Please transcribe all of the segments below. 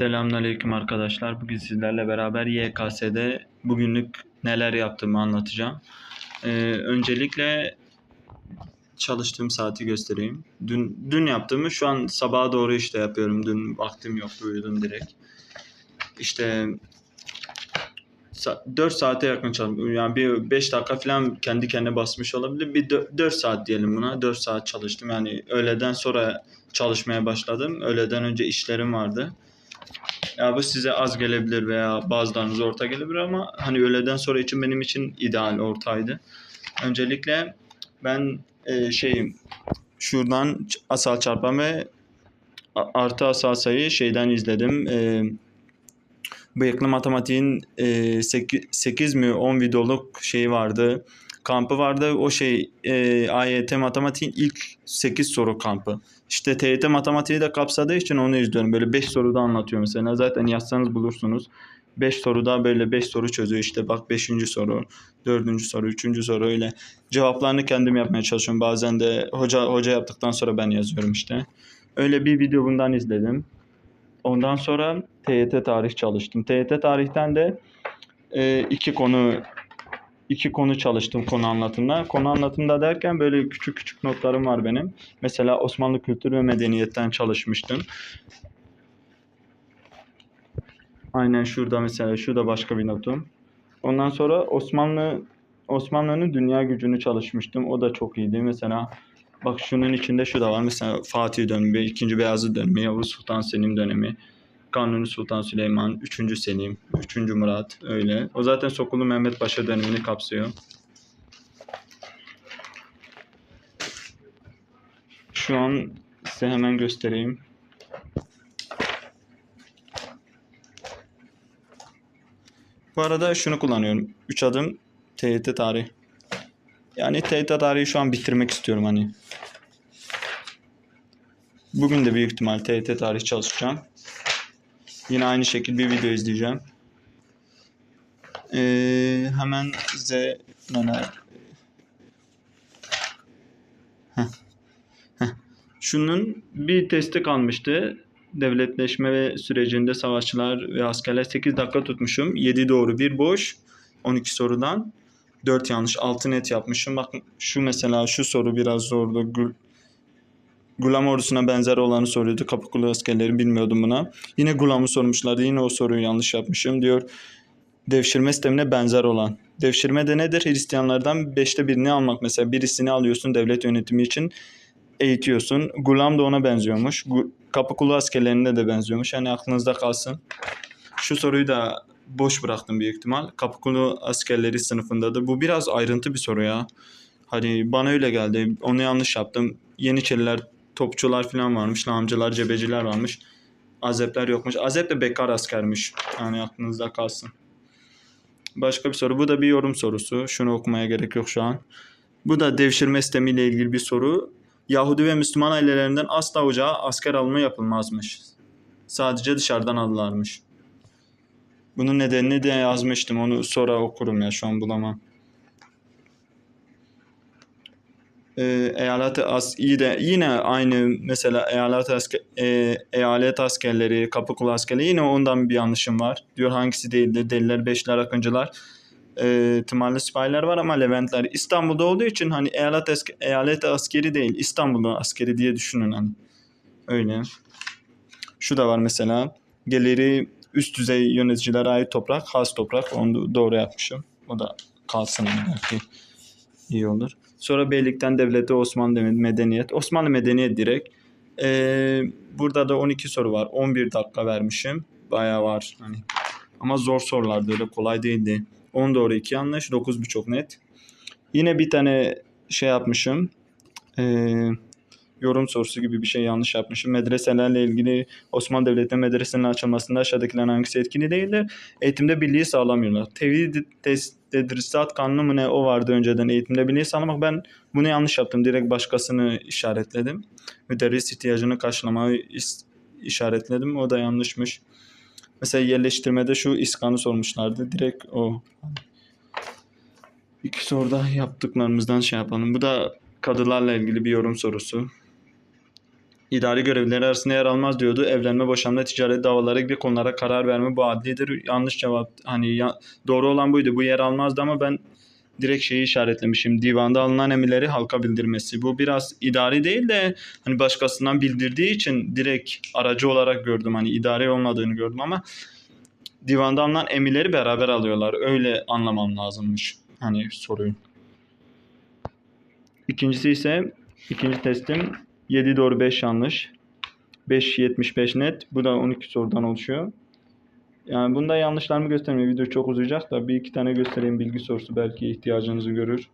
Selamünaleyküm arkadaşlar. Bugün sizlerle beraber YKS'de bugünlük neler yaptığımı anlatacağım. Ee, öncelikle çalıştığım saati göstereyim. Dün dün yaptığımı şu an sabaha doğru işte yapıyorum. Dün vaktim yoktu uyudum direkt. İşte 4 saate yakın çalıştım. Yani bir 5 dakika falan kendi kendine basmış olabilir. Bir 4 saat diyelim buna. 4 saat çalıştım. Yani öğleden sonra çalışmaya başladım. Öğleden önce işlerim vardı. Ya bu size az gelebilir veya bazılarınıza orta gelebilir ama hani öğleden sonra için benim için ideal ortaydı. Öncelikle ben e, şeyim şuradan asal çarpma ve artı asal sayı şeyden izledim. E, bıyıklı matematiğin e, 8, 8 mi 10 videoluk şeyi vardı. Kampı vardı. O şey e, AYT matematiğin ilk 8 soru kampı. İşte TYT matematiği de kapsadığı için onu izliyorum. Böyle 5 soruda anlatıyor mesela. Zaten yazsanız bulursunuz. 5 soruda böyle 5 soru çözüyor. İşte bak 5. soru, 4. soru, 3. soru öyle. Cevaplarını kendim yapmaya çalışıyorum. Bazen de hoca hoca yaptıktan sonra ben yazıyorum işte. Öyle bir video bundan izledim. Ondan sonra TYT tarih çalıştım. TYT tarihten de e, iki konu iki konu çalıştım konu anlatımda. Konu anlatımda derken böyle küçük küçük notlarım var benim. Mesela Osmanlı kültür ve medeniyetten çalışmıştım. Aynen şurada mesela şurada başka bir notum. Ondan sonra Osmanlı Osmanlı'nın dünya gücünü çalışmıştım. O da çok iyiydi. Mesela bak şunun içinde şu da var. Mesela Fatih dönemi, 2. Beyazıt dönemi, Yavuz Sultan Selim dönemi, Kanuni Sultan Süleyman, 3. Selim, 3. Murat öyle. O zaten Sokulu Mehmet Paşa dönemini kapsıyor. Şu an size hemen göstereyim. Bu arada şunu kullanıyorum. 3 adım TYT tarih. Yani TYT tarihi şu an bitirmek istiyorum hani. Bugün de büyük ihtimal TYT tarih çalışacağım. Yine aynı şekilde bir video izleyeceğim. Ee, hemen size neler... Şunun bir testi kalmıştı. Devletleşme sürecinde savaşçılar ve askerler 8 dakika tutmuşum. 7 doğru 1 boş. 12 sorudan 4 yanlış 6 net yapmışım. Bakın şu mesela şu soru biraz zordu. Gulam ordusuna benzer olanı soruyordu. Kapıkulu askerleri bilmiyordum buna. Yine Gulam'ı sormuşlardı. Yine o soruyu yanlış yapmışım diyor. Devşirme sistemine benzer olan. Devşirme de nedir? Hristiyanlardan beşte birini almak. Mesela birisini alıyorsun devlet yönetimi için eğitiyorsun. Gulam da ona benziyormuş. Kapıkulu askerlerine de benziyormuş. Yani aklınızda kalsın. Şu soruyu da boş bıraktım büyük ihtimal. Kapıkulu askerleri sınıfındadır. Bu biraz ayrıntı bir soru ya. Hani bana öyle geldi. Onu yanlış yaptım. Yeniçeriler, topçular falan varmış. Namcılar, cebeciler varmış. Azepler yokmuş. Azep de bekar askermiş. Yani aklınızda kalsın. Başka bir soru. Bu da bir yorum sorusu. Şunu okumaya gerek yok şu an. Bu da devşirme sistemiyle ilgili bir soru. Yahudi ve Müslüman ailelerinden asla ocağa asker alımı yapılmazmış. Sadece dışarıdan alırlarmış. Bunun nedenini de yazmıştım. Onu sonra okurum ya şu an bulamam. Ee, eyalet as de yine aynı mesela eyalet asker e, eyalet askerleri, kapıkulu askerleri yine ondan bir yanlışım var. Diyor hangisi değildir? Deliler, Beşler, Akıncılar. E, tımarlı sipahiler var ama Leventler İstanbul'da olduğu için hani eyalet asker, eyalet askeri değil İstanbul'un askeri diye düşünün hani. Öyle. Şu da var mesela. Geliri üst düzey yöneticilere ait toprak, has toprak. Onu doğru yapmışım. O da kalsın belki iyi olur. Sonra beylikten devlete Osmanlı medeniyet. Osmanlı medeniyet direkt. Ee, burada da 12 soru var. 11 dakika vermişim. Bayağı var. Hani. Ama zor sorulardı öyle kolay değildi. 10 doğru 2 yanlış. 9 çok net. Yine bir tane şey yapmışım. Ee, yorum sorusu gibi bir şey yanlış yapmışım. Medreselerle ilgili Osmanlı Devleti medresenin açılmasında aşağıdakilerin hangisi etkili değildir? Eğitimde birliği sağlamıyorlar. Tevhid tedrisat kanunu mu ne o vardı önceden eğitimde birliği sağlamak. Ben bunu yanlış yaptım. Direkt başkasını işaretledim. Müderris ihtiyacını karşılamayı işaretledim. O da yanlışmış. Mesela yerleştirmede şu iskanı sormuşlardı. Direkt o. İki soruda yaptıklarımızdan şey yapalım. Bu da kadılarla ilgili bir yorum sorusu. İdari görevlileri arasında yer almaz diyordu. Evlenme, boşanma, ticaret davaları gibi konulara karar verme bu adlidir. Yanlış cevap. Hani ya, doğru olan buydu. Bu yer almazdı ama ben direkt şeyi işaretlemişim. Divanda alınan emirleri halka bildirmesi. Bu biraz idari değil de hani başkasından bildirdiği için direkt aracı olarak gördüm. Hani idari olmadığını gördüm ama divanda alınan emirleri beraber alıyorlar. Öyle anlamam lazımmış. Hani soruyu. İkincisi ise ikinci testim 7 doğru 5 yanlış. 5 75 net. Bu da 12 sorudan oluşuyor. Yani bunda yanlışlarımı göstermiyor. Video çok uzayacak da bir iki tane göstereyim bilgi sorusu belki ihtiyacınızı görür.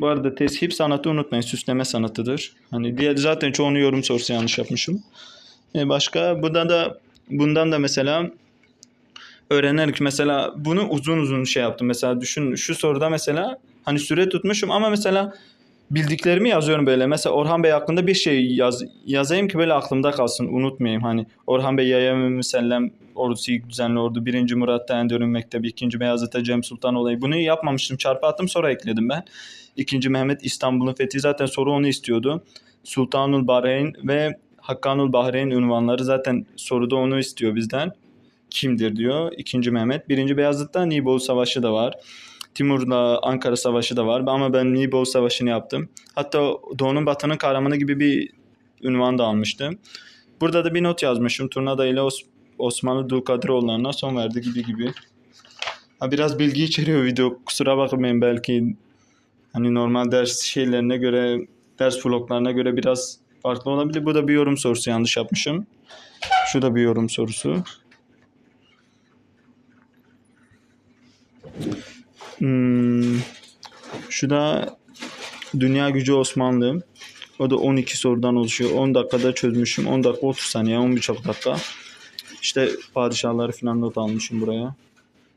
Bu arada teship sanatı unutmayın. Süsleme sanatıdır. Hani diğer zaten çoğunu yorum sorusu yanlış yapmışım. E başka bundan da bundan da mesela öğrenerek mesela bunu uzun uzun şey yaptım. Mesela düşün şu soruda mesela hani süre tutmuşum ama mesela bildiklerimi yazıyorum böyle. Mesela Orhan Bey hakkında bir şey yaz, yazayım ki böyle aklımda kalsın, unutmayayım. Hani Orhan Bey Yaya Müsellem ordusu ilk düzenli ordu. Birinci Murat Enderun Mektebi, ikinci Beyazıt Cem Sultan olayı. Bunu yapmamıştım. Çarpı attım sonra ekledim ben. İkinci Mehmet İstanbul'un fethi zaten soru onu istiyordu. Sultanul Bahreyn ve Hakkanul Bahreyn unvanları zaten soruda onu istiyor bizden. Kimdir diyor. İkinci Mehmet. Birinci Beyazıt'ta Nibolu Savaşı da var. Timur'la Ankara Savaşı da var ama ben Nibolu Savaşı'nı yaptım. Hatta Doğu'nun Batı'nın kahramanı gibi bir ünvan da almıştım. Burada da bir not yazmışım. Turnada ile Os- Osmanlı Dulkadiroğulları'na son verdi gibi gibi. Ha, biraz bilgi içeriyor video. Kusura bakmayın belki hani normal ders şeylerine göre, ders vloglarına göre biraz farklı olabilir. Bu da bir yorum sorusu yanlış yapmışım. Şu da bir yorum sorusu. Hmm, şu da Dünya Gücü Osmanlı. O da 12 sorudan oluşuyor. 10 dakikada çözmüşüm. 10 dakika 30 saniye, 11 dakika. İşte padişahları falan not almışım buraya.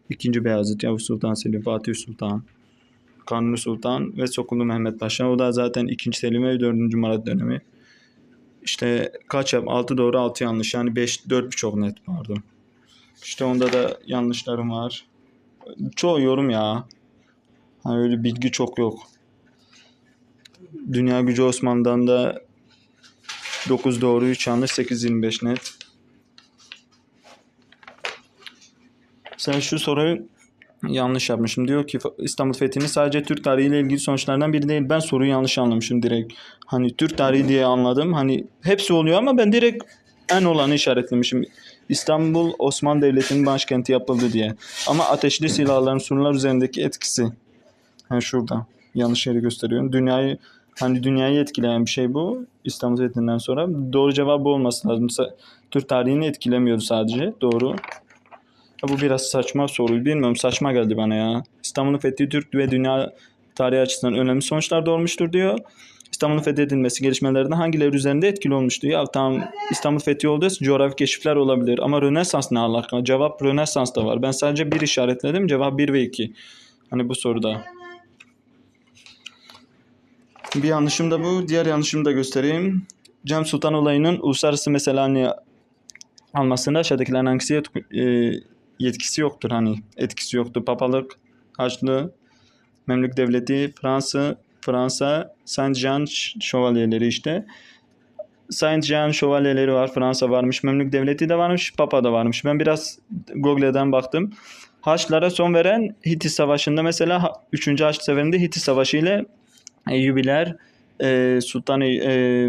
İkinci Beyazıt, Yavuz Sultan Selim, Fatih Sultan, Kanuni Sultan ve Sokullu Mehmet Paşa. O da zaten 2. Selim ve 4. Murat dönemi. İşte kaç yap? 6 doğru 6 yanlış. Yani 5 4 çok net pardon. İşte onda da yanlışlarım var. Çoğu yorum ya. Hani öyle bilgi çok yok. Dünya Gücü Osman'dan da 9 doğru 3 yanlış 8 25 net. Sen şu soruyu yanlış yapmışım. Diyor ki İstanbul Fethi'nin sadece Türk tarihiyle ilgili sonuçlardan biri değil. Ben soruyu yanlış anlamışım direkt. Hani Türk tarihi diye anladım. Hani hepsi oluyor ama ben direkt en olanı işaretlemişim. İstanbul Osmanlı Devleti'nin başkenti yapıldı diye. Ama ateşli silahların surlar üzerindeki etkisi. Ha şurada. Yanlış yeri gösteriyorum. Dünyayı hani dünyayı etkileyen bir şey bu. İstanbul Fethi'nden sonra. Doğru cevap bu olması lazım. Türk tarihini etkilemiyordu sadece. Doğru. Ya bu biraz saçma soru. Bilmiyorum saçma geldi bana ya. İstanbul'un fethi Türk ve dünya tarihi açısından önemli sonuçlar doğurmuştur diyor. İstanbul'un fethedilmesi gelişmelerinde hangileri üzerinde etkili olmuştu? Ya tamam İstanbul fethi için coğrafi keşifler olabilir. Ama Rönesans ne alaka? Cevap Rönesans da var. Ben sadece bir işaretledim. Cevap 1 ve 2. Hani bu soruda. Bir yanlışım da bu. Diğer yanlışımı da göstereyim. Cem Sultan olayının uluslararası meselelerine almasında aşağıdakilerin hangisi e, yetkisi yoktur hani etkisi yoktur. Papalık, Haçlı, Memlük Devleti, Fransa, Fransa, Saint Jean şövalyeleri işte. Saint Jean şövalyeleri var. Fransa varmış. Memlük Devleti de varmış. Papa da varmış. Ben biraz Google'den baktım. Haçlara son veren Hitit Savaşı'nda mesela ha- 3. Haç Seferi'nde Hitit Savaşı ile Eyyubiler e, Sultan e,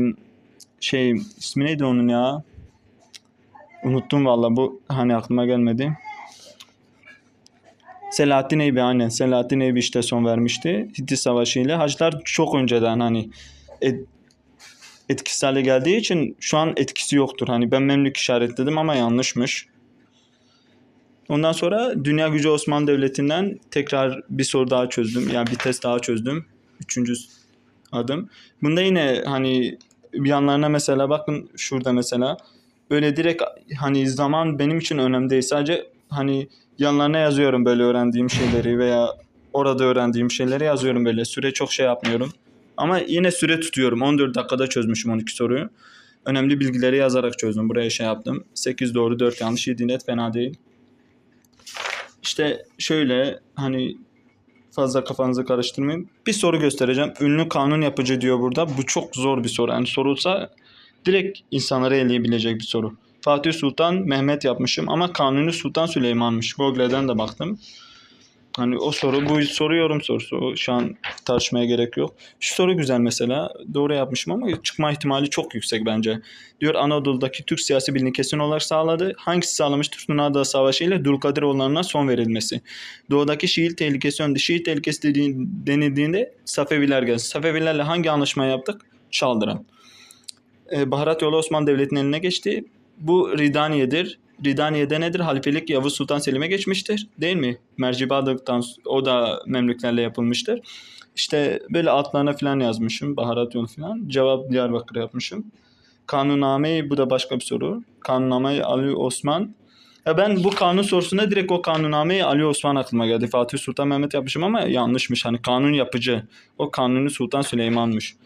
şey ismi neydi onun ya? Unuttum valla bu hani aklıma gelmedi. Selahattin Eyüp'e aynen. Selahattin Eyüp işte son vermişti. Hitit Savaşı ile. Hacılar çok önceden hani et, etkisiz hale geldiği için şu an etkisi yoktur. Hani ben Memlük işaretledim ama yanlışmış. Ondan sonra Dünya Gücü Osmanlı Devleti'nden tekrar bir soru daha çözdüm. Yani bir test daha çözdüm. Üçüncü adım. Bunda yine hani bir yanlarına mesela bakın şurada mesela böyle direkt hani zaman benim için önemli değil. Sadece hani yanlarına yazıyorum böyle öğrendiğim şeyleri veya orada öğrendiğim şeyleri yazıyorum böyle. Süre çok şey yapmıyorum. Ama yine süre tutuyorum. 14 dakikada çözmüşüm 12 soruyu. Önemli bilgileri yazarak çözdüm. Buraya şey yaptım. 8 doğru 4 yanlış 7 net fena değil. İşte şöyle hani fazla kafanızı karıştırmayın. Bir soru göstereceğim. Ünlü kanun yapıcı diyor burada. Bu çok zor bir soru. Yani sorulsa direkt insanları eleyebilecek bir soru. Fatih Sultan Mehmet yapmışım ama Kanuni Sultan Süleyman'mış. Google'den de baktım. Hani o soru bu soru yorum sorusu. Şu an tartışmaya gerek yok. Şu soru güzel mesela. Doğru yapmışım ama çıkma ihtimali çok yüksek bence. Diyor Anadolu'daki Türk siyasi bilini kesin olarak sağladı. Hangisi sağlamıştır? Sunada Savaşı ile Dulkadiroğullarına son verilmesi. Doğudaki Şii tehlikesi önde. Şii tehlikesi denildiğinde Safeviler geldi. Safevilerle hangi anlaşma yaptık? Çaldıran. Ee, Baharat yolu Osmanlı Devleti'nin eline geçti. Bu Ridaniye'dir. Ridaniye'de nedir? Halifelik Yavuz Sultan Selim'e geçmiştir. Değil mi? Mercibadıktan o da Memlüklerle yapılmıştır. İşte böyle altlarına falan yazmışım. Baharat yolu falan. Cevap Diyarbakır yapmışım. Kanunname bu da başka bir soru. Kanunname Ali Osman. Ya ben bu kanun sorusunda direkt o kanunname Ali Osman aklıma geldi. Fatih Sultan Mehmet yapmışım ama yanlışmış. Hani kanun yapıcı. O kanuni Sultan Süleyman'mış.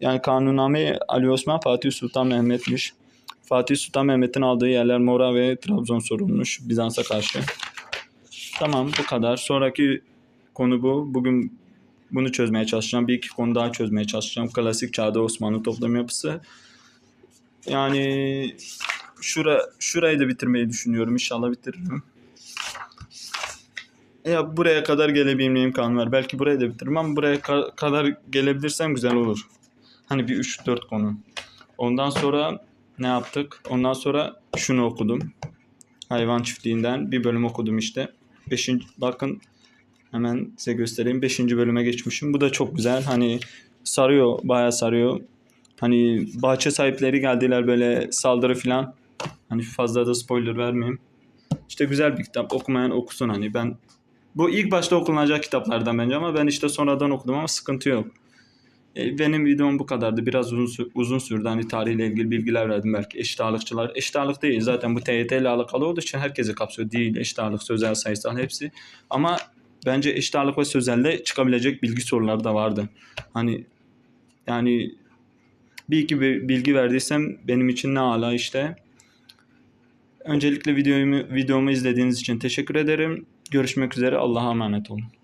Yani kanunname Ali Osman Fatih Sultan Mehmet'miş. Fatih Sultan Mehmet'in aldığı yerler Mora ve Trabzon sorulmuş Bizans'a karşı. Tamam bu kadar. Sonraki konu bu. Bugün bunu çözmeye çalışacağım. Bir iki konu daha çözmeye çalışacağım. Klasik çağda Osmanlı toplum yapısı. Yani şura, şurayı da bitirmeyi düşünüyorum. İnşallah bitiririm. Ya buraya kadar gelebilmeyim kan var. Belki burayı da bitiririm ama buraya ka- kadar gelebilirsem güzel olur. Hani bir 3-4 konu. Ondan sonra ne yaptık? Ondan sonra şunu okudum. Hayvan çiftliğinden bir bölüm okudum işte. Beşinci, bakın hemen size göstereyim. Beşinci bölüme geçmişim. Bu da çok güzel. Hani sarıyor, bayağı sarıyor. Hani bahçe sahipleri geldiler böyle saldırı falan. Hani fazla da spoiler vermeyeyim. İşte güzel bir kitap. Okumayan okusun hani. Ben bu ilk başta okunacak kitaplardan bence ama ben işte sonradan okudum ama sıkıntı yok. E, Benim videom bu kadardı. Biraz uzun, uzun sürdü. Hani tarihle ilgili bilgiler verdim belki. Eşit ağırlıkçılar. Eşit ağırlık değil. Zaten bu TYT ile alakalı olduğu için herkesi kapsıyor. Değil. Eşit ağırlık, sözel, sayısal hepsi. Ama bence eşit ağırlık ve sözelde çıkabilecek bilgi soruları da vardı. Hani yani bir iki bilgi verdiysem benim için ne ala işte. Öncelikle videomu, videomu izlediğiniz için teşekkür ederim. Görüşmek üzere. Allah'a emanet olun.